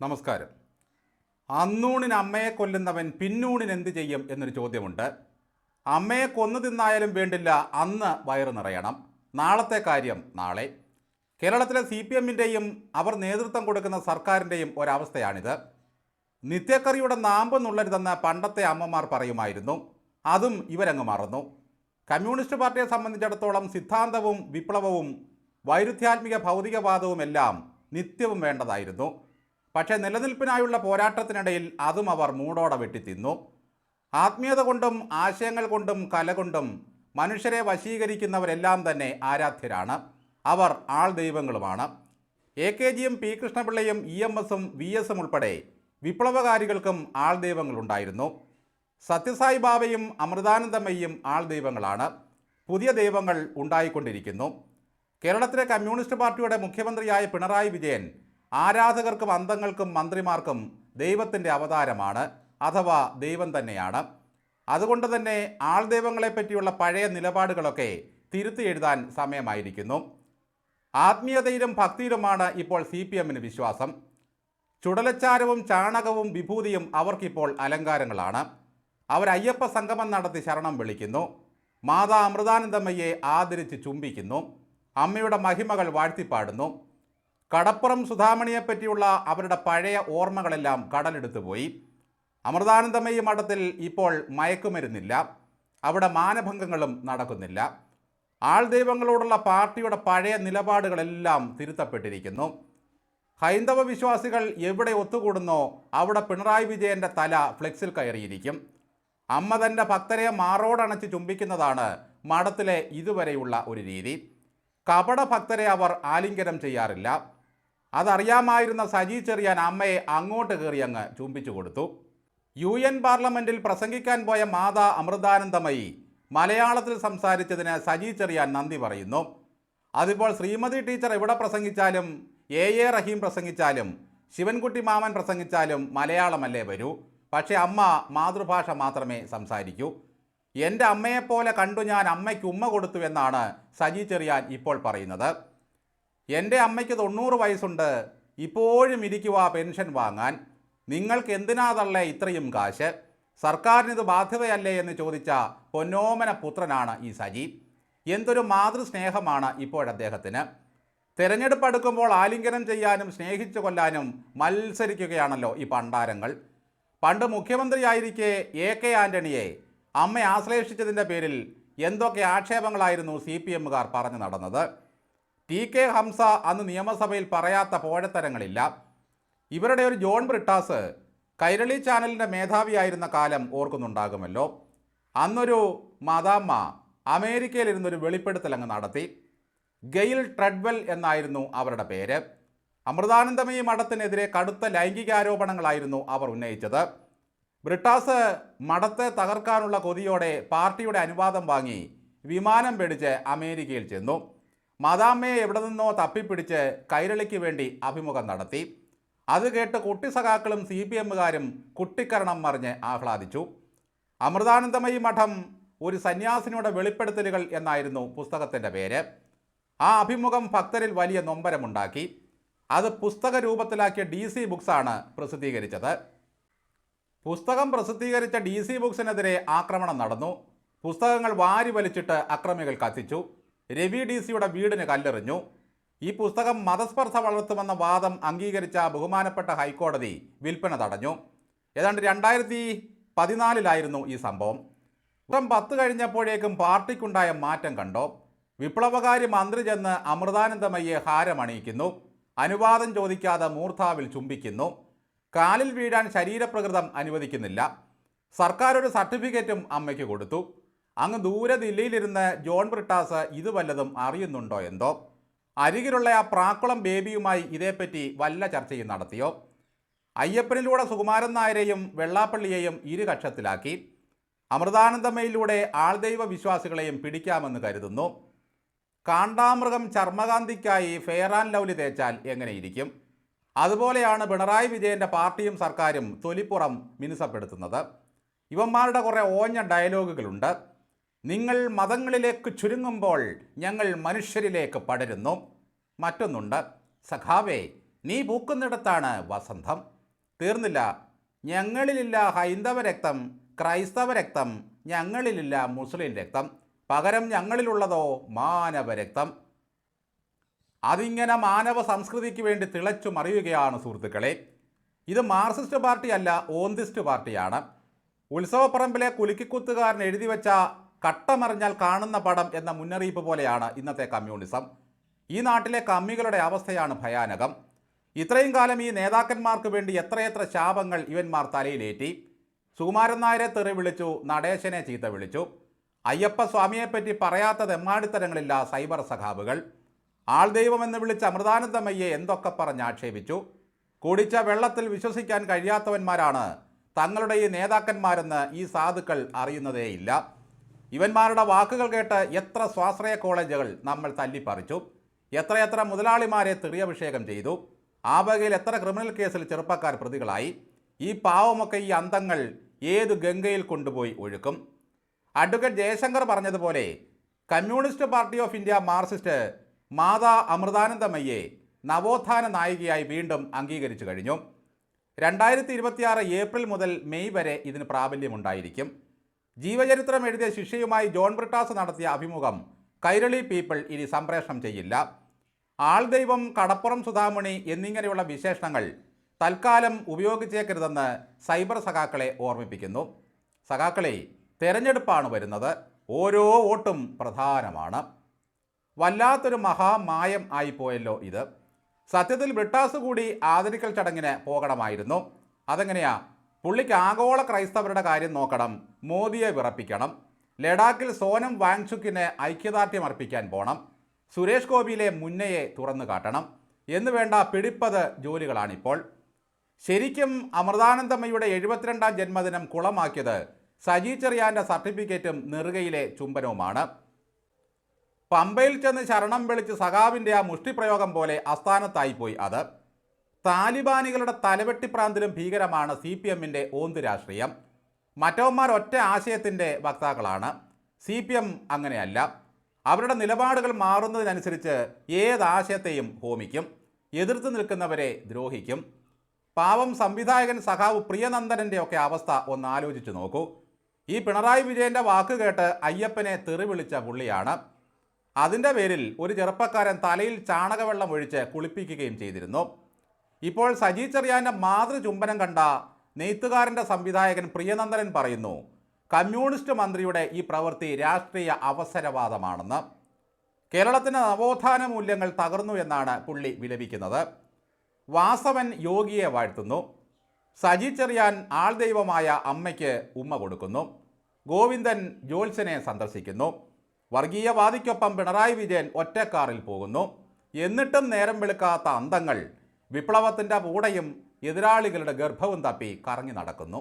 നമസ്കാരം. അന്നൂണിന് അമ്മയെ കൊല്ലുന്നവൻ പിന്നൂണിന് എന്ത് ചെയ്യും എന്നൊരു ചോദ്യമുണ്ട്. അമ്മയെ കൊന്നു തിന്നായാലും വേണ്ടില്ല അന്ന് വയറ് നിറയണം. നാളത്തെ കാര്യം നാളെ. കേരളത്തിലെ സി പി എമ്മിന്റെയും അവർ നേതൃത്വം കൊടുക്കുന്ന സർക്കാരിന്റെയും ഒരവസ്ഥയാണിത്. നിത്യക്കറിയുടെ നാമ്പ് നുള്ളരുതെന്ന് പണ്ടത്തെ അമ്മമാർ പറയുമായിരുന്നു അതും ഇവരങ്ങ് മറന്നു. കമ്മ്യൂണിസ്റ്റ് പാർട്ടിയെ സംബന്ധിച്ചിടത്തോളം സിദ്ധാന്തവും വിപ്ലവവും വൈരുദ്ധ്യാത്മിക ഭൗതികവാദവുമെല്ലാം നിത്യവും വേണ്ടതായിരുന്നു. പക്ഷേ നിലനിൽപ്പിനായുള്ള പോരാട്ടത്തിനിടയിൽ അതും അവർ മൂടോടെ വെട്ടിത്തിന്നു. ആത്മീയത കൊണ്ടും ആശയങ്ങൾ കൊണ്ടും കല കൊണ്ടും മനുഷ്യരെ വശീകരിക്കുന്നവരെല്ലാം തന്നെ ആരാധ്യരാണ്. അവർ ആൾ ദൈവങ്ങളുമാണ്. എ കെ ജിയും പി കൃഷ്ണപിള്ളയും ഇ എം എസും വി എസും ഉൾപ്പെടെ വിപ്ലവകാരികൾക്കും ആൾ ദൈവങ്ങളുണ്ടായിരുന്നു. സത്യസായി ബാബയും അമൃതാനന്ദമ്മയും ആൾ ദൈവങ്ങളാണ്. പുതിയ ദൈവങ്ങൾ ഉണ്ടായിക്കൊണ്ടിരിക്കുന്നു. കേരളത്തിലെ കമ്മ്യൂണിസ്റ്റ് പാർട്ടിയുടെ മുഖ്യമന്ത്രിയായ പിണറായി വിജയൻ ആരാധകർക്കും അന്തങ്ങൾക്കും മന്ത്രിമാർക്കും ദൈവത്തിന്റെ അവതാരമാണ് അഥവാ ദൈവം തന്നെയാണ്. അതുകൊണ്ട് തന്നെ ആൾദൈവങ്ങളെ പറ്റിയുള്ള പഴയ നിലപാടുകളൊക്കെ തിരുത്തി എഴുതാൻ സമയമായിരിക്കുന്നു. ആത്മീയതയിലും ഭക്തിയിലുമാണ് ഇപ്പോൾ സി പി എമ്മിന് വിശ്വാസം. ചുടലച്ചാരവും ചാണകവും വിഭൂതിയും അവർക്കിപ്പോൾ അലങ്കാരങ്ങളാണ്. അവർ അയ്യപ്പ സംഗമം നടത്തി ശരണം വിളിക്കുന്നു. മാതാ അമൃതാനന്ദമ്മയെ ആദരിച്ച് ചുംബിക്കുന്നു. അമ്മയുടെ മഹിമകൾ വാഴ്ത്തിപ്പാടുന്നു. കടപ്പുറം സുധാമണിയെപ്പറ്റിയുള്ള അവരുടെ പഴയ ഓർമ്മകളെല്ലാം കടലെടുത്തു പോയി. അമൃതാനന്ദമയി മഠത്തിൽ ഇപ്പോൾ മയക്കുമരുന്നില്ല. അവിടെ മാനഭംഗങ്ങളും നടക്കുന്നില്ല. ആൾ ദൈവങ്ങളോടുള്ള പാർട്ടിയുടെ പഴയ നിലപാടുകളെല്ലാം തിരുത്തപ്പെട്ടിരിക്കുന്നു. ഹൈന്ദവ വിശ്വാസികൾ എവിടെ ഒത്തുകൂടുന്നോ അവിടെ പിണറായി വിജയന്റെ തല ഫ്ലെക്സിൽ കയറിയിരിക്കും. അമ്മ തന്റെ ഭക്തരെ മാറോടണച്ച് ചുംബിക്കുന്നതാണ് മഠത്തിലെ ഇതുവരെയുള്ള ഒരു രീതി. കപട ഭക്തരെ അവർ ആലിംഗനം ചെയ്യാറില്ല. അതറിയാമായിരുന്ന സജി ചെറിയാൻ അമ്മയെ അങ്ങോട്ട് കയറി അങ്ങ് ചുംബിച്ചു കൊടുത്തു. യു എൻ പാർലമെന്റിൽ പ്രസംഗിക്കാൻ പോയ മാതാ അമൃതാനന്ദമയി മലയാളത്തിൽ സംസാരിച്ചതിന് സജി ചെറിയാൻ നന്ദി പറയുന്നു. അതിപ്പോൾ ശ്രീമതി ടീച്ചർ എവിടെ പ്രസംഗിച്ചാലും എ എ റഹീം പ്രസംഗിച്ചാലും ശിവൻകുട്ടി മാമൻ പ്രസംഗിച്ചാലും മലയാളമല്ലേ വരൂ. പക്ഷേ അമ്മ മാതൃഭാഷ മാത്രമേ സംസാരിക്കൂ. എന്റെ അമ്മയെപ്പോലെ കണ്ടു ഞാൻ അമ്മയ്ക്ക് ഉമ്മ കൊടുത്തു എന്നാണ് സജി ചെറിയാൻ ഇപ്പോൾ പറയുന്നത്. എന്റെ അമ്മയ്ക്ക് തൊണ്ണൂറ് വയസ്സുണ്ട്. ഇപ്പോഴും ഇരിക്കുക പെൻഷൻ വാങ്ങാൻ. നിങ്ങൾക്ക് എന്തിനാ തള്ളേ ഇത്രയും കാശ്? സർക്കാരിനിത് ബാധ്യതയല്ലേ എന്ന് ചോദിച്ച പൊന്നോമന പുത്രനാണ് ഈ സജി. എന്തൊരു മാതൃസ്നേഹമാണ് ഇപ്പോഴദ്ദേഹത്തിന് തിരഞ്ഞെടുപ്പ് അടുക്കുമ്പോൾ ആലിംഗനം ചെയ്യാനും സ്നേഹിച്ചു കൊല്ലാനും മത്സരിക്കുകയാണല്ലോ ഈ പണ്ടാരങ്ങൾ. പണ്ട് മുഖ്യമന്ത്രിയായിരിക്കെ എ കെ ആന്റണിയെ അമ്മ ആശ്ലേഷിച്ചതിന്റെ പേരിൽ എന്തൊക്കെ ആക്ഷേപങ്ങളായിരുന്നു സി പി എമ്മുകാർ പറഞ്ഞു നടന്നത്. ടി കെ ഹംസ അന്ന് നിയമസഭയിൽ പറയാത്ത പോഴത്തരങ്ങളില്ല. ഇവരുടെ ഒരു ജോൺ ബ്രിട്ടാസ് കൈരളി ചാനലിന്റെ മേധാവിയായിരുന്ന കാലം ഓർക്കുന്നുണ്ടാകുമല്ലോ. അന്നൊരു മാതാമ്മ അമേരിക്കയിലിരുന്നൊരു വെളിപ്പെടുത്തൽ അങ്ങ് നടത്തി. ഗെയിൽ ട്രെഡ്വെൽ എന്നായിരുന്നു അവരുടെ പേര്. അമൃതാനന്ദമയി മഠത്തിനെതിരെ കടുത്ത ലൈംഗികാരോപണങ്ങളായിരുന്നു അവർ ഉന്നയിച്ചത്. ബ്രിട്ടാസ് മഠത്തെ തകർക്കാനുള്ള കൊതിയോടെ പാർട്ടിയുടെ അനുവാദം വാങ്ങി വിമാനം പിടിച്ച് അമേരിക്കയിൽ ചെന്നു. മദാമ്മയെ എവിടെ നിന്നോ തപ്പിപ്പിടിച്ച് കൈരളിക്ക് വേണ്ടി അഭിമുഖം നടത്തി. അത് കേട്ട് കുട്ടി സഖാക്കളും സി പി എമ്മുകാരും കുട്ടിക്കരണം മറിഞ്ഞ് ആഹ്ലാദിച്ചു. അമൃതാനന്ദമയി മഠം ഒരു സന്യാസിനിയുടെ വെളിപ്പെടുത്തലുകൾ എന്നായിരുന്നു പുസ്തകത്തിന്റെ പേര്. ആ അഭിമുഖം ഭക്തരിൽ വലിയ നൊമ്പരമുണ്ടാക്കി. അത് പുസ്തക രൂപത്തിലാക്കിയ ഡി സി ബുക്സാണ് പ്രസിദ്ധീകരിച്ചത്. പുസ്തകം പ്രസിദ്ധീകരിച്ച ഡി സി ബുക്സിനെതിരെ ആക്രമണം നടന്നു. പുസ്തകങ്ങൾ വാരി വലിച്ചിട്ട് അക്രമികൾ കത്തിച്ചു. രവി ഡി സിയുടെ വീടിന് കല്ലെറിഞ്ഞു. ഈ പുസ്തകം മതസ്പർശ വളർത്തുമെന്ന വാദം അംഗീകരിച്ച ബഹുമാനപ്പെട്ട ഹൈക്കോടതി വിൽപ്പന തടഞ്ഞു. ഏതാണ്ട് രണ്ടായിരത്തി പതിനാലിലായിരുന്നു ഈ സംഭവം. പുസ്തകം പത്ത് കഴിഞ്ഞപ്പോഴേക്കും പാർട്ടിക്കുണ്ടായ മാറ്റം കണ്ടോ. വിപ്ലവകാരി മന്ത്രി ചെന്ന് അമൃതാനന്ദമയ്യെ ഹാരമണിയിക്കുന്നു. അനുവാദം ചോദിക്കാതെ മൂർധാവിൽ ചുംബിക്കുന്നു. കാലിൽ വീഴാൻ ശരീരപ്രകൃതം അനുവദിക്കുന്നില്ല. സർക്കാർ ഒരു സർട്ടിഫിക്കറ്റും അമ്മയ്ക്ക് കൊടുത്തു. അങ്ങ് ദൂരെ ദില്ലിയിലിരുന്ന് ജോൺ ബ്രിട്ടാസ് ഇത് വല്ലതും അറിയുന്നുണ്ടോ എന്തോ? അരികിലുള്ള ആ പ്രാക്കുളം ബേബിയുമായി ഇതേപ്പറ്റി വല്ല ചർച്ചയും നടത്തിയോ? അയ്യപ്പനിലൂടെ സുകുമാരൻ നായരെയും വെള്ളാപ്പള്ളിയെയും ഇരുകക്ഷത്തിലാക്കി. അമൃതാനന്ദമയിലൂടെ ആൾദൈവ വിശ്വാസികളെയും പിടിക്കാമെന്ന് കരുതുന്നു. കാണ്ടാമൃഗം ചർമ്മകാന്തിക്കായി ഫെയർ ആൻഡ് ലവ്ലി തേച്ചാൽ എങ്ങനെയിരിക്കും? അതുപോലെയാണ് പിണറായി വിജയന്റെ പാർട്ടിയും സർക്കാരും തൊലിപ്പുറം മിനുസപ്പെടുത്തുന്നത്. ഇവന്മാരുടെ കുറേ ഓഞ്ഞ ഡയലോഗുകളുണ്ട്. നിങ്ങൾ മതങ്ങളിലേക്ക് ചുരുങ്ങുമ്പോൾ ഞങ്ങൾ മനുഷ്യരിലേക്ക് പടരുന്നു. മറ്റൊന്നുണ്ട് സഖാവേ നീ പൂക്കുന്നിടത്താണ് വസന്തം. തീർന്നില്ല ഞങ്ങളിലില്ല ഹൈന്ദവ രക്തം ക്രൈസ്തവ രക്തം ഞങ്ങളിലില്ല മുസ്ലിം രക്തം. പകരം ഞങ്ങളിലുള്ളതോ മാനവ രക്തം. അതിങ്ങനെ മാനവ സംസ്കൃതിക്ക് വേണ്ടി തിളച്ചു മറിയുകയാണ് സുഹൃത്തുക്കളെ. ഇത് മാർക്സിസ്റ്റ് പാർട്ടിയല്ല ഓന്തിസ്റ്റ് പാർട്ടിയാണ്. ഉത്സവപ്പറമ്പിലെ കുലുക്കിക്കുത്തുകാരൻ എഴുതി വെച്ച കട്ടമറിഞ്ഞാൽ കാണുന്ന പടം എന്ന മുന്നറിയിപ്പ് പോലെയാണ് ഇന്നത്തെ കമ്മ്യൂണിസം. ഈ നാട്ടിലെ കമ്മികളുടെ അവസ്ഥയാണ് ഭയാനകം. ഇത്രയും കാലം ഈ നേതാക്കന്മാർക്ക് വേണ്ടി എത്രയെത്ര ശാപങ്ങൾ ഇവന്മാർ തലയിലേറ്റി. സുകുമാരൻ നായരെ തെറി വിളിച്ചു നടേശനെ ചീത്ത വിളിച്ചു. അയ്യപ്പ സ്വാമിയെപ്പറ്റി പറയാത്ത തെമ്മാടിത്തരങ്ങളില്ല സൈബർ സഖാബുകൾ. ആൾദൈവമെന്ന് വിളിച്ച അമൃതാനന്ദമയ്യെ എന്തൊക്കെ പറഞ്ഞ് ആക്ഷേപിച്ചു. കുടിച്ച വെള്ളത്തിൽ വിശ്വസിക്കാൻ കഴിയാത്തവന്മാരാണ് തങ്ങളുടെ ഈ നേതാക്കന്മാരെന്ന് ഈ സാധുക്കൾ അറിയുന്നതേയില്ല. ഇവന്മാരുടെ വാക്കുകൾ കേട്ട് എത്ര സ്വാശ്രയ കോളേജുകൾ നമ്മൾ തല്ലിപ്പറിച്ചു. എത്രയെത്ര മുതലാളിമാരെ തെറിയഭിഷേകം ചെയ്തു. ആ വകയിൽ എത്ര ക്രിമിനൽ കേസിൽ ചെറുപ്പക്കാർ പ്രതികളായി. ഈ പാവമൊക്കെ ഈ അന്തങ്ങൾ ഏത് ഗംഗയിൽ കൊണ്ടുപോയി ഒഴുക്കും. അഡ്വക്കേറ്റ് ജയശങ്കർ പറഞ്ഞതുപോലെ Communist Party of India Marxist Mata അമൃതാനന്ദമയ്യെ നവോത്ഥാന നായികയായി വീണ്ടും അംഗീകരിച്ചു കഴിഞ്ഞു. രണ്ടായിരത്തി ഇരുപത്തിയാറ് ഏപ്രിൽ മുതൽ മെയ് വരെ ഇതിന് പ്രാബല്യമുണ്ടായിരിക്കും. ജീവചരിത്രം എഴുതിയ ശിഷ്യയുമായി ജോൺ ബ്രിട്ടാസ് നടത്തിയ അഭിമുഖം കൈരളി പീപ്പിൾ ഇനി സംപ്രേഷണം ചെയ്യില്ല. ആൾദൈവം കടപ്പുറം സുധാമണി എന്നിങ്ങനെയുള്ള വിശേഷണങ്ങൾ തൽക്കാലം ഉപയോഗിച്ചേക്കരുതെന്ന് സൈബർ സഖാക്കളെ ഓർമ്മിപ്പിക്കുന്നു. സഖാക്കളെ തെരഞ്ഞെടുപ്പാണ് വരുന്നത്. ഓരോ വോട്ടും പ്രധാനമാണ്. വല്ലാത്തൊരു മഹാമായം ആയിപ്പോയല്ലോ ഇത്. സത്യത്തിൽ ബ്രിട്ടാസ് കൂടി ആദരിക്കൽ ചടങ്ങിന് പോകണമായിരുന്നു. അതെങ്ങനെയാ? പുള്ളിക്ക് ആഗോള ക്രൈസ്തവരുടെ കാര്യം നോക്കണം മോദിയെ വിറപ്പിക്കണം ലഡാക്കിൽ സോനം വാങ്ചുക്കിന് ഐക്യദാർഢ്യം അർപ്പിക്കാൻ പോകണം സുരേഷ് ഗോപിയിലെ മുന്നയെ തുറന്നു കാട്ടണം എന്ന് വേണ്ട പിടിപ്പത് ജോലികളാണിപ്പോൾ. ശരിക്കും അമൃതാനന്ദമ്മയുടെ എഴുപത്തിരണ്ടാം ജന്മദിനം കുളമാക്കിയത് സജി ചെറിയാന്റെ സർട്ടിഫിക്കറ്റും നെറുകയിലെ ചുംബനവുമാണ്. പമ്പയിൽ ചെന്ന് ശരണം വിളിച്ച് സഖാവിന്റെ ആ മുഷ്ടിപ്രയോഗം പോലെ അസ്ഥാനത്തായിപ്പോയി അത്. താലിബാനികളുടെ തലവെട്ടി പ്രാന്തിലും ഭീകരമാണ് സി പി എമ്മിന്റെ ഓന്ത് രാഷ്ട്രീയം. മറ്റവന്മാർ ഒറ്റ ആശയത്തിന്റെ വക്താക്കളാണ്. സി പി എം അങ്ങനെയല്ല. അവരുടെ നിലപാടുകൾ മാറുന്നതിനനുസരിച്ച് ഏത് ആശയത്തെയും ഹോമിക്കും എതിർത്ത് നിൽക്കുന്നവരെ ദ്രോഹിക്കും. പാവം സംവിധായകൻ സഖാവ് പ്രിയനന്ദനന്റെ ഒക്കെ അവസ്ഥ ഒന്ന് ആലോചിച്ച് നോക്കൂ. ഈ പിണറായി വിജയന്റെ വാക്ക് കേട്ട് അയ്യപ്പനെ തെറി വിളിച്ച പുള്ളിയാണ്. അതിന്റെ പേരിൽ ഒരു ചെറുപ്പക്കാരൻ തലയിൽ ചാണകവെള്ളം ഒഴിച്ച് കുളിപ്പിക്കുകയും ചെയ്തിരുന്നു. ഇപ്പോൾ സജി ചെറിയാന്റെ മാതൃചുംബനം കണ്ട നെയ്ത്തുകാരന്റെ സംവിധായകൻ പ്രിയനന്ദനൻ പറയുന്നു കമ്മ്യൂണിസ്റ്റ് മന്ത്രിയുടെ ഈ പ്രവൃത്തി രാഷ്ട്രീയ അവസരവാദമാണെന്ന്. കേരളത്തിന്റെ നവോത്ഥാന മൂല്യങ്ങൾ തകർന്നു എന്നാണ് പുള്ളി വിലപിക്കുന്നത്. വാസവൻ യോഗിയെ വാഴ്ത്തുന്നു. സജി ചെറിയാൻ ആൾദൈവമായ അമ്മയ്ക്ക് ഉമ്മ കൊടുക്കുന്നു. ഗോവിന്ദൻ ജോത്സനെ സന്ദർശിക്കുന്നു. വർഗീയവാദിക്കൊപ്പം പിണറായി വിജയൻ ഒറ്റക്കാറിൽ പോകുന്നു. എന്നിട്ടും നേരം വെളുക്കാത്ത അന്തങ്ങൾ വിപ്ലവത്തിന്റെ പൂടയും എതിരാളികളുടെ ഗർഭവും തപ്പി കറങ്ങി നടക്കുന്നു.